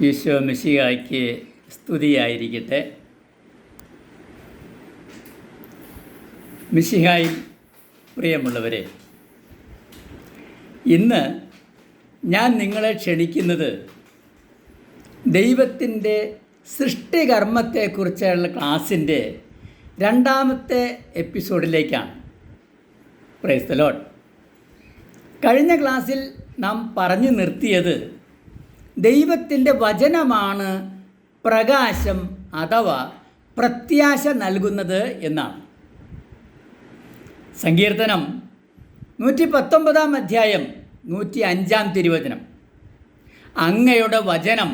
ഈശോ മിശിഹായ്ക്ക് സ്തുതിയായിരിക്കട്ടെ. മിശിഹായിൽ പ്രിയമുള്ളവരെ ഇന്ന് ഞാൻ നിങ്ങളെ ക്ഷണിക്കുന്നത് ദൈവത്തിന്റെ സൃഷ്ടികർമ്മത്തെക്കുറിച്ചുള്ള ക്ലാസിന്റെ രണ്ടാമത്തെ എപ്പിസോഡിലേക്കാണ്. Price the load. കഴിഞ്ഞ ക്ലാസ്സിൽ നാം പറഞ്ഞു നിർത്തിയത് ദൈവത്തിന്റെ വചനമാണ് പ്രകാശം അഥവാ പ്രത്യാശ നൽകുന്നത് എന്നാണ്. സങ്കീർത്തനം നൂറ്റി പത്തൊമ്പതാം അധ്യായം നൂറ്റി അഞ്ചാം തിരുവചനം. അങ്ങയുടെ വചനം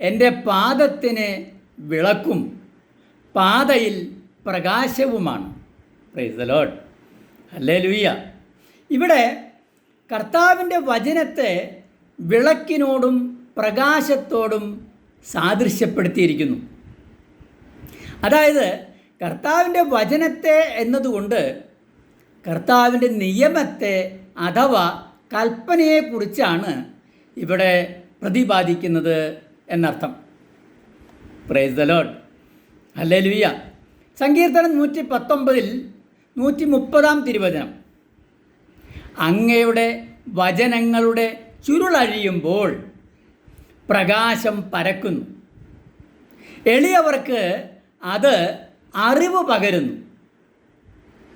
എന്റെ പാദത്തിന് വിളക്കും പാതയിൽ പ്രകാശവുമാണ്. പ്രൈസ് ദ ലോഡ് അല്ലേ ലൂയ്യ ഇവിടെ കർത്താവിന്റെ വചനത്തെ വിളക്കിനോടും പ്രകാശത്തോടും സാദൃശ്യപ്പെടുത്തിയിരിക്കുന്നു. അതായത് കർത്താവിന്റെ വചനത്തെ എന്നതുകൊണ്ട് കർത്താവിന്റെ നിയമത്തെ അഥവാ കൽപ്പനയെക്കുറിച്ചാണ് ഇവിടെ പ്രതിപാദിക്കുന്നത് എന്നർത്ഥം. പ്രൈസ് ദ ലോഡ് അല്ലേ ലുയ്യ സങ്കീർത്തനം നൂറ്റി പത്തൊമ്പതിൽ നൂറ്റി മുപ്പതാം തിരുവചനം. അങ്ങയുടെ വചനങ്ങളുടെ ചുരുളഴിയുമ്പോൾ പ്രകാശം പരക്കുന്നു. എളിയവർക്ക് അത് അറിവ് പകരുന്നു.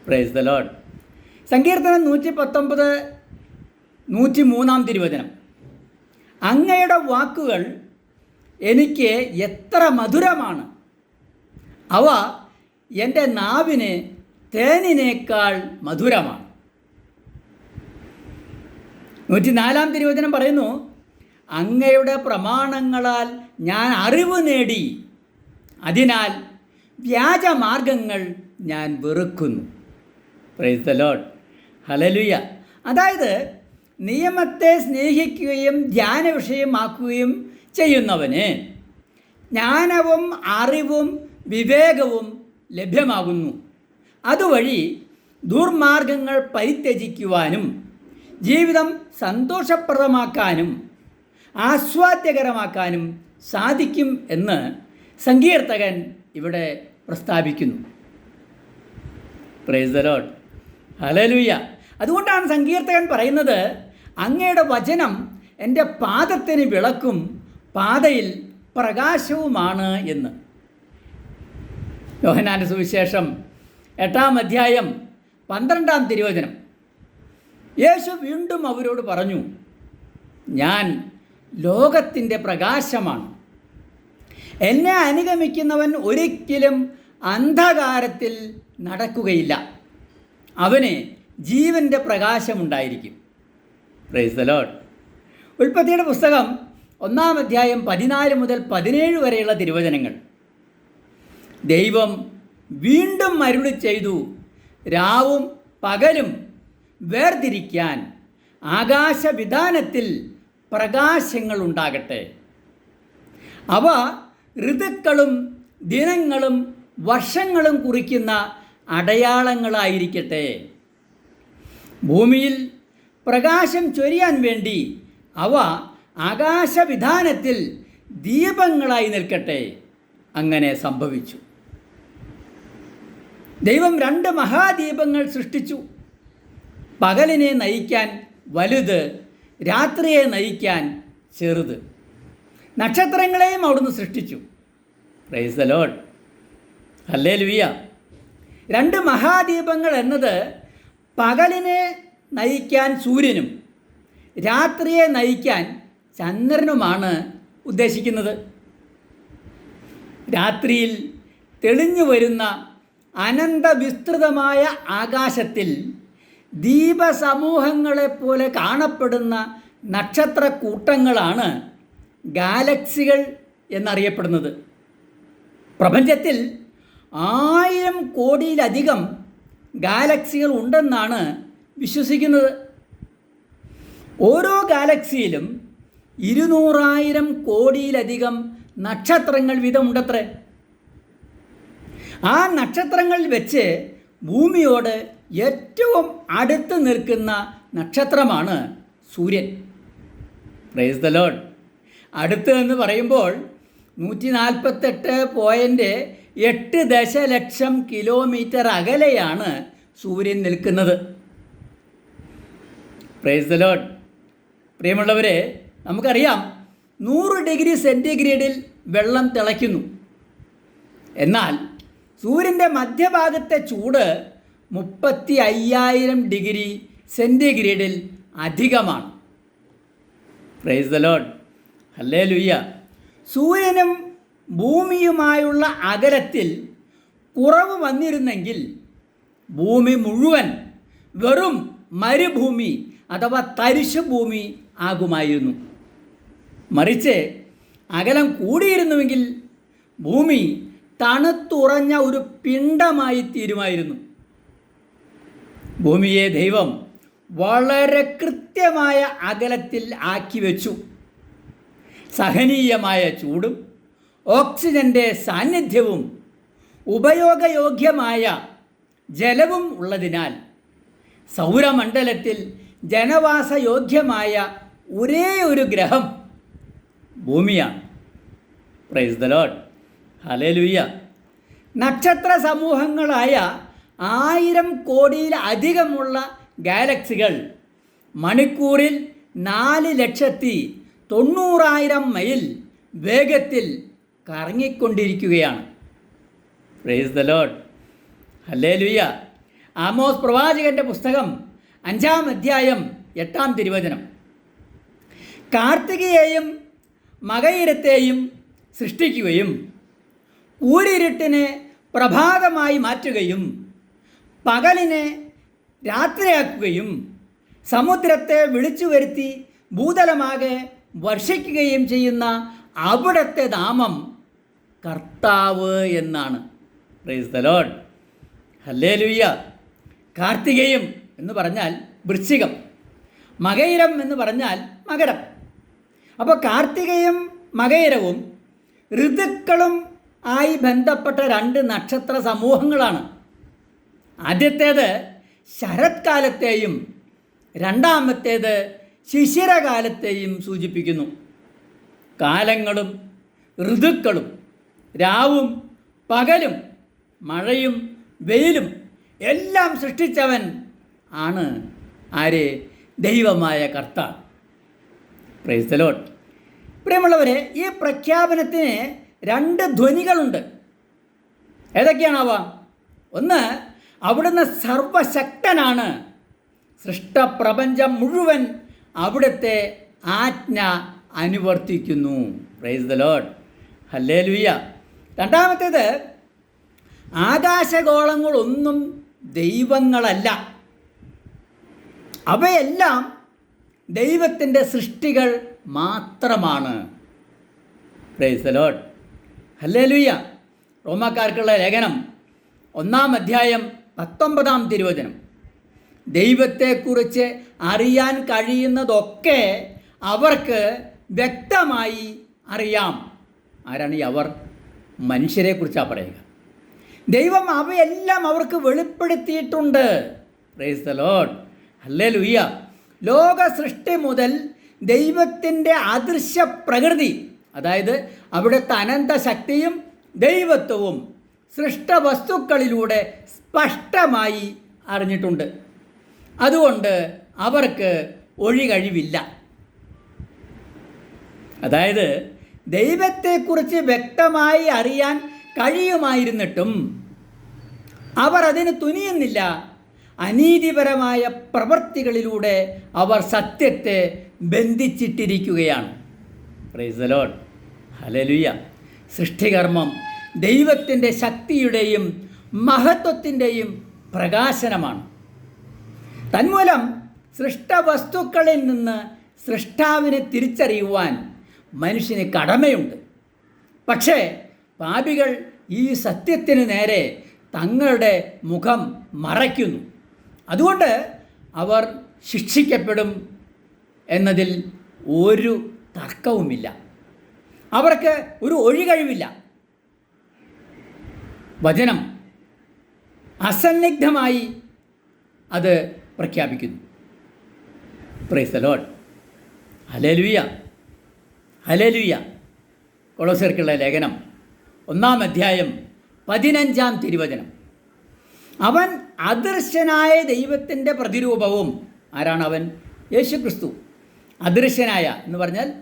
പ്രൈസ് ദ ലോഡ് സങ്കീർത്തനം നൂറ്റി പത്തൊമ്പത് നൂറ്റി മൂന്നാം തിരുവചനം. അങ്ങയുടെ വാക്കുകൾ എനിക്ക് എത്ര മധുരമാണ്. അവ എന്റെ നാവിന് തേനിനേക്കാൾ മധുരമാണ്. നൂറ്റിനാലാം തിരുവചനം പറയുന്നു അങ്ങയുടെ പ്രമാണങ്ങളാൽ ഞാൻ അറിവ് നേടി. അതിനാൽ വ്യാജമാർഗങ്ങൾ ഞാൻ വെറുക്കുന്നു. പ്രൈസ് ലോഡ് ഹലലുയ അതായത് നിയമത്തെ സ്നേഹിക്കുകയും ധ്യാന വിഷയമാക്കുകയും ചെയ്യുന്നവന് ജ്ഞാനവും അറിവും വിവേകവും ലഭ്യമാകുന്നു. അതുവഴി ദുർമാർഗങ്ങൾ പരിത്യജിക്കുവാനും ജീവിതം സന്തോഷപ്രദമാക്കാനും ആസ്വാദ്യകരമാക്കാനും സാധിക്കും എന്ന് സങ്കീർത്തകൻ ഇവിടെ പ്രസ്താവിക്കുന്നു. പ്രൈസ് ദ ഹലലുയ്യ അതുകൊണ്ടാണ് സങ്കീർത്തകൻ പറയുന്നത് അങ്ങയുടെ വചനം എന്റെ പാദത്തിന് വിളക്കും പാതയിൽ പ്രകാശവുമാണ് എന്ന്. യോഹനാന്റെ സുവിശേഷം എട്ടാം അധ്യായം പന്ത്രണ്ടാം തിരുവചനം. യേശു വീണ്ടും അവരോട് പറഞ്ഞു ഞാൻ ലോകത്തിന്റെ പ്രകാശമാണ്. എന്നെ അനുഗമിക്കുന്നവൻ ഒരിക്കലും അന്ധകാരത്തിൽ നടക്കുകയില്ല. അവന് ജീവന്റെ പ്രകാശമുണ്ടായിരിക്കും. പ്രൈസ് ദ ലോഡ് ഉൽപ്പത്തിയുടെ പുസ്തകം ഒന്നാം അധ്യായം പതിനാല് മുതൽ പതിനേഴ് വരെയുള്ള തിരുവചനങ്ങൾ. ദൈവം വീണ്ടും അരുളി ചെയ്തു രാവും പകലും വേർതിരിക്കാൻ ആകാശവിധാനത്തിൽ പ്രകാശങ്ങൾ ഉണ്ടാകട്ടെ അവ ഋതുക്കളും ദിനങ്ങളും വർഷങ്ങളും കുറിക്കുന്ന അടയാളങ്ങളായിരിക്കട്ടെ. ഭൂമിയിൽ പ്രകാശം ചൊരിയാൻ വേണ്ടി അവ ആകാശവിധാനത്തിൽ ദീപങ്ങളായി നിൽക്കട്ടെ. അങ്ങനെ സംഭവിച്ചു. ദൈവം രണ്ട് മഹാദീപങ്ങൾ സൃഷ്ടിച്ചു. പകലിനെ നയിക്കാൻ വലുത് രാത്രിയെ നയിക്കാൻ ചെറുത്. നക്ഷത്രങ്ങളെയും അവിടുന്ന് സൃഷ്ടിച്ചു. പ്രൈസ് ദ അല്ലേ ലുവിയ രണ്ട് മഹാദീപങ്ങൾ എന്നത് പകലിനെ നയിക്കാൻ സൂര്യനും രാത്രിയെ നയിക്കാൻ ചന്ദ്രനുമാണ് ഉദ്ദേശിക്കുന്നത്. രാത്രിയിൽ തെളിഞ്ഞു വരുന്ന അനന്തവിസ്തൃതമായ ആകാശത്തിൽ ദീപസമൂഹങ്ങളെപ്പോലെ കാണപ്പെടുന്ന നക്ഷത്രക്കൂട്ടങ്ങളാണ് ഗാലക്സികൾ എന്നറിയപ്പെടുന്നത്. പ്രപഞ്ചത്തിൽ ആയിരം കോടിയിലധികം ഗാലക്സികൾ ഉണ്ടെന്നാണ് വിശ്വസിക്കുന്നത്. ഓരോ ഗാലക്സിയിലും ഇരുന്നൂറായിരം കോടിയിലധികം നക്ഷത്രങ്ങൾ വീതമുണ്ടത്രേ. ആ നക്ഷത്രങ്ങളിൽ വെച്ച് ഭൂമിയോട് ഏറ്റവും അടുത്ത് നിൽക്കുന്ന നക്ഷത്രമാണ് സൂര്യൻ. പ്രൈസ് ദ ലോഡ് അടുത്ത് എന്ന് പറയുമ്പോൾ നൂറ്റി നാൽപ്പത്തെട്ട് പോയിന്റ് എട്ട് ദശലക്ഷം കിലോമീറ്റർ അകലെയാണ് സൂര്യൻ നിൽക്കുന്നത്. പ്രൈസ് ദ ലോഡ് പ്രിയമുള്ളവരെ നമുക്കറിയാം നൂറ് ഡിഗ്രി സെന്റിഗ്രേഡിൽ വെള്ളം തിളയ്ക്കുന്നു. എന്നാൽ സൂര്യന്റെ മധ്യഭാഗത്തെ ചൂട് മുപ്പത്തി അയ്യായിരം ഡിഗ്രി സെന്റിഗ്രേഡിൽ അധികമാണ്. പ്രൈസ് ദ ലോഡ് അല്ലേ ലുയ്യ സൂര്യനും ഭൂമിയുമായുള്ള അകലത്തിൽ കുറവ് വന്നിരുന്നെങ്കിൽ ഭൂമി മുഴുവൻ വെറും മരുഭൂമി അഥവാ തരിശു ഭൂമി ആകുമായിരുന്നു. മറിച്ച് അകലം കൂടിയിരുന്നുവെങ്കിൽ ഭൂമി തണുത്തുറഞ്ഞ ഒരു പിണ്ടമായി തീരുമായിരുന്നു. ഭൂമിയെ ദൈവം വളരെ കൃത്യമായ അകലത്തിൽ ആക്കി വെച്ചു. സഹനീയമായ ചൂടും ഓക്സിജന്റെ സാന്നിധ്യവും ഉപയോഗയോഗ്യമായ ജലവും ഉള്ളതിനാൽ സൗരമണ്ഡലത്തിൽ ജനവാസയോഗ്യമായ ഒരേ ഒരു ഗ്രഹം ഭൂമിയാണ്. പ്രൈസ് ദ ലോഡ് ഹലേലുയ്യ നക്ഷത്ര സമൂഹങ്ങളായ ആയിരം കോടിയിലധികമുള്ള ഗാലക്സികൾ മണിക്കൂറിൽ നാല് ലക്ഷത്തി തൊണ്ണൂറായിരം മൈൽ വേഗത്തിൽ കറങ്ങിക്കൊണ്ടിരിക്കുകയാണ്. പ്രേസ് ദ ലോഡ് അല്ലേ ലുയ്യ ആമോസ് പ്രവാചകന്റെ പുസ്തകം അഞ്ചാം അധ്യായം എട്ടാം തിരുവചനം. കാർത്തികയെയും മകയിരത്തെയും സൃഷ്ടിക്കുകയും ഊരിരുട്ടിനെ പ്രഭാതമായി മാറ്റുകയും പകലിനെ രാത്രിയാക്കുകയും സമുദ്രത്തെ വിളിച്ചു വരുത്തി ഭൂതലമാകെ വർഷിക്കുകയും ചെയ്യുന്ന അവിടത്തെ നാമം കർത്താവ് എന്നാണ്. പ്രൈസ് ദ ലോഡ് ഹല്ലേ ലുയ്യ കാർത്തികയും എന്ന് പറഞ്ഞാൽ വൃശ്ചികം. മകയിരം എന്ന് പറഞ്ഞാൽ മകരം. അപ്പോൾ കാർത്തികയും മകയിരവും ഋതുക്കളും ആയി ബന്ധപ്പെട്ട രണ്ട് നക്ഷത്ര സമൂഹങ്ങളാണ്. ആദ്യത്തേത് ശരത്കാലത്തെയും രണ്ടാമത്തേത് ശിശിരകാലത്തെയും സൂചിപ്പിക്കുന്നു. കാലങ്ങളും ഋതുക്കളും രാവും പകലും മഴയും വെയിലും എല്ലാം സൃഷ്ടിച്ചവൻ ആണ് ആരെ? ദൈവമായ കർത്താവ്. പ്രൈസലോട്ട് പ്രിയമുള്ളവരെ ഈ പ്രഖ്യാപനത്തിന് രണ്ട് ധ്വനികളുണ്ട്. ഏതൊക്കെയാണാവാം? ഒന്ന് അവിടുന്ന് സർവശക്തനാണ്. സൃഷ്ടപ്രപഞ്ചം മുഴുവൻ അവിടുത്തെ ആജ്ഞ അനുവർത്തിക്കുന്നു. പ്രൈസ് ദ ലോഡ് ഹല്ലേ ലുയ്യ രണ്ടാമത്തേത് ആകാശഗോളങ്ങളൊന്നും ദൈവങ്ങളല്ല. അവയെല്ലാം ദൈവത്തിന്റെ സൃഷ്ടികൾ മാത്രമാണ്. പ്രൈസ് ദ ലോഡ് ഹല്ലേ ലുയ്യ റോമാക്കാർക്കുള്ള ലേഖനം ഒന്നാം അധ്യായം പത്തൊമ്പതാം തിരുവചനം. ദൈവത്തെക്കുറിച്ച് അറിയാൻ കഴിയുന്നതൊക്കെ അവർക്ക് വ്യക്തമായി അറിയാം. ആരാണ് ഈ അവർ? മനുഷ്യരെക്കുറിച്ചാണ് പറയുക. ദൈവം അവയെല്ലാം അവർക്ക് വെളിപ്പെടുത്തിയിട്ടുണ്ട്. ലോഡ് അല്ലേ ലുയ്യ ലോക സൃഷ്ടി മുതൽ ദൈവത്തിന്റെ അദൃശ്യ പ്രകൃതി അതായത് അവിടുത്തെ അനന്ത ശക്തിയും ദൈവത്വവും സൃഷ്ടവസ്തുക്കളിലൂടെ സ്പഷ്ടമായി അറിഞ്ഞിട്ടുണ്ട്. അതുകൊണ്ട് അവർക്ക് ഒഴികഴിവില്ല അതായത് ദൈവത്തെക്കുറിച്ച് വ്യക്തമായി അറിയാൻ കഴിയുമായിരുന്നിട്ടും അവർ അതിന് തുനിയുന്നില്ല. അനീതിപരമായ പ്രവൃത്തികളിലൂടെ അവർ സത്യത്തെ ബന്ധിച്ചിട്ടിരിക്കുകയാണ്. ഹലലുയ സൃഷ്ടികർമ്മം ദൈവത്തിന്റെ ശക്തിയുടെയും മഹത്വത്തിന്റെയും പ്രകാശനമാണ്. തന്മൂലം സൃഷ്ടവസ്തുക്കളിൽ നിന്ന് സൃഷ്ടാവിനെ തിരിച്ചറിയുവാൻ മനുഷ്യന് കടമയുണ്ട്. പക്ഷേ പാപികൾ ഈ സത്യത്തിന് നേരെ തങ്ങളുടെ മുഖം മറയ്ക്കുന്നു. അതുകൊണ്ട് അവർ ശിക്ഷിക്കപ്പെടും എന്നതിൽ ഒരു തർക്കവുമില്ല. അവർക്ക് ഒരു ഒഴികഴിവില്ല. വചനം അസന്നിഗ്ധമായി അത് പ്രഖ്യാപിക്കുന്നു. Praise hallelujah Lord hallelujah hallelujah കൊളോസർക്കുള്ള ലേഖനം ഒന്നാം അധ്യായം പതിനഞ്ചാം തിരുവചനം. അവൻ അദൃശ്യനായ ദൈവത്തിന്റെ പ്രതിരൂപവും ആരാണ് അവൻ? യേശു ക്രിസ്തു അദൃശ്യനായ എന്ന് പറഞ്ഞാൽ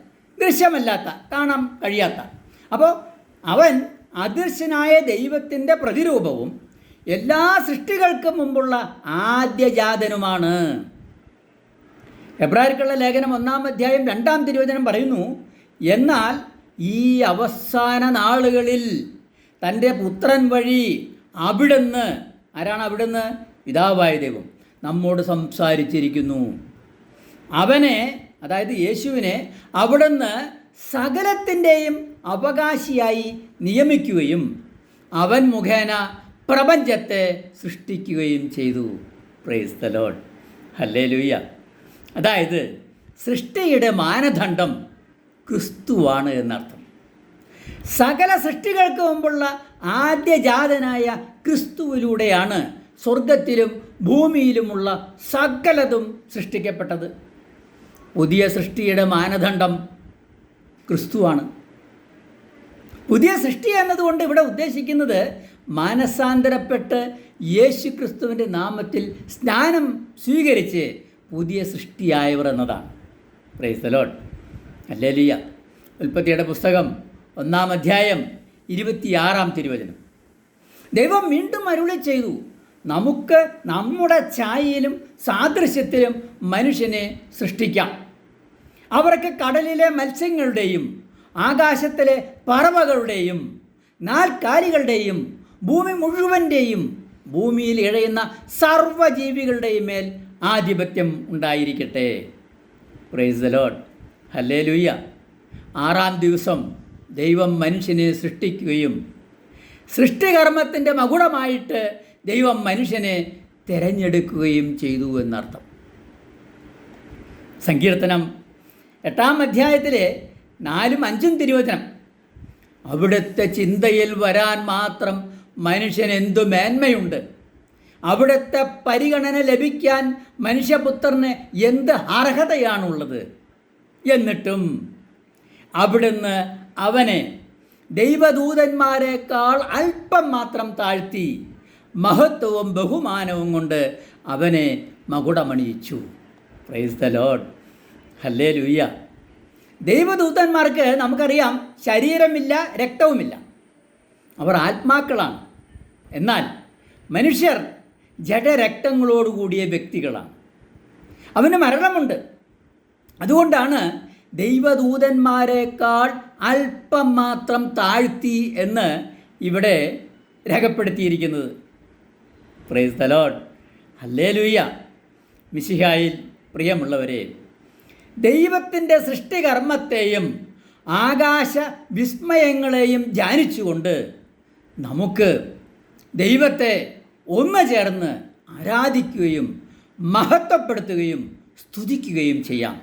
ദൃശ്യമല്ലാത്ത കാണാൻ കഴിയാത്ത. അപ്പോൾ അവൻ അദൃശ്യനായ ദൈവത്തിന്റെ പ്രതിരൂപവും എല്ലാ സൃഷ്ടികൾക്കും മുമ്പുള്ള ആദ്യജാതനുമാണ് എബ്രാർക്കുള്ള ലേഖനം ഒന്നാം അധ്യായം രണ്ടാം തിരുവചനം പറയുന്നു എന്നാൽ ഈ അവസാന നാളുകളിൽ തന്റെ പുത്രൻ വഴി അവിടുന്ന് ആരാണ് അവിടുന്ന്? പിതാവായ ദൈവം നമ്മോട് സംസാരിച്ചിരിക്കുന്നു. അവനെ അതായത് യേശുവിനെ അവിടുന്ന് സകലത്തിന്റെയും അവകാശിയായി നിയമിക്കുകയും അവൻ മുഖേന പ്രപഞ്ചത്തെ സൃഷ്ടിക്കുകയും ചെയ്തു. പ്രൈസ് ദ ലോഡ് ഹല്ലേ അതായത് സൃഷ്ടിയുടെ മാനദണ്ഡം ക്രിസ്തുവാണ് എന്നർത്ഥം. സകല സൃഷ്ടികൾക്ക് മുമ്പുള്ള ആദ്യജാതനായ ക്രിസ്തുവിലൂടെയാണ് സ്വർഗത്തിലും ഭൂമിയിലുമുള്ള സകലതും സൃഷ്ടിക്കപ്പെട്ടത്. പുതിയ സൃഷ്ടിയുടെ മാനദണ്ഡം ക്രിസ്തുവാണ്. പുതിയ സൃഷ്ടി എന്നതുകൊണ്ട് ഇവിടെ ഉദ്ദേശിക്കുന്നത് മാനസാന്തരപ്പെട്ട് യേശു ക്രിസ്തുവിന്റെ നാമത്തിൽ സ്നാനം സ്വീകരിച്ച് പുതിയ സൃഷ്ടിയായവർ എന്നതാണ്. പ്രൈസ് ദ ലോഡ് അല്ലേലിയ ഉൽപ്പത്തിയുടെ പുസ്തകം ഒന്നാം അധ്യായം ഇരുപത്തിയാറാം തിരുവചനം. ദൈവം വീണ്ടും അരുളി ചെയ്തു നമുക്ക് നമ്മുടെ ഛായയിലും സാദൃശ്യത്തിലും മനുഷ്യനെ സൃഷ്ടിക്കാം. അവർക്ക് കടലിലെ മത്സ്യങ്ങളുടെയും ആകാശത്തിലെ പറവകളുടെയും നാൽക്കാലികളുടെയും ഭൂമി മുഴുവന്റെയും ഭൂമിയിൽ ഇഴയുന്ന സർവജീവികളുടെയും മേൽ ആധിപത്യം ഉണ്ടായിരിക്കട്ടെ. പ്രൈസ് ദ ഹല്ലേ ലുയ്യ ആറാം ദിവസം ദൈവം മനുഷ്യനെ സൃഷ്ടിക്കുകയും സൃഷ്ടികർമ്മത്തിന്റെ മകുടമായിട്ട് ദൈവം മനുഷ്യനെ തിരഞ്ഞെടുക്കുകയും ചെയ്തു എന്നർത്ഥം. സങ്കീർത്തനം എട്ടാം അധ്യായത്തിലെ നാലും അഞ്ചും തിരുവചനം. അവിടുത്തെ ചിന്തയിൽ വരാൻ മാത്രം മനുഷ്യൻ എന്തു മേന്മയുണ്ട്? അവിടുത്തെ പരിഗണന ലഭിക്കാൻ മനുഷ്യപുത്രന് എന്ത് അർഹതയാണുള്ളത്? എന്നിട്ടും അവിടുന്ന് അവനെ ദൈവദൂതന്മാരെക്കാൾ അല്പം മാത്രം താഴ്ത്തി മഹത്വവും ബഹുമാനവും കൊണ്ട് അവനെ മകുടമണിയിച്ചു. പ്രൈസ് ദ ലോഡ് ഹല്ലേ ലൂയ്യ ദൈവദൂതന്മാർക്ക് നമുക്കറിയാം ശരീരമില്ല രക്തവുമില്ല. അവർ ആത്മാക്കളാണ്. എന്നാൽ മനുഷ്യർ ജഡരക്തങ്ങളോടുകൂടിയ വ്യക്തികളാണ്. അവന് മരണമുണ്ട്. അതുകൊണ്ടാണ് ദൈവദൂതന്മാരെക്കാൾ അല്പം മാത്രം താഴ്ത്തി എന്ന് ഇവിടെ രേഖപ്പെടുത്തിയിരിക്കുന്നത്. പ്രൈസ് ലോഡ് ഹല്ലേ ലൂയ്യ മിശിഹായിൽ പ്രിയമുള്ളവരെ ദൈവത്തിന്റെ സൃഷ്ടികർമ്മത്തെയും ആകാശ വിസ്മയങ്ങളെയും ധ്യാനിച്ചുകൊണ്ട് നമുക്ക് ദൈവത്തെ ഒന്ന് ചേർന്ന് ആരാധിക്കുകയും മഹത്വപ്പെടുത്തുകയും സ്തുതിക്കുകയും ചെയ്യാം.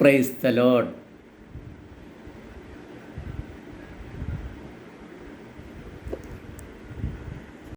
Price the load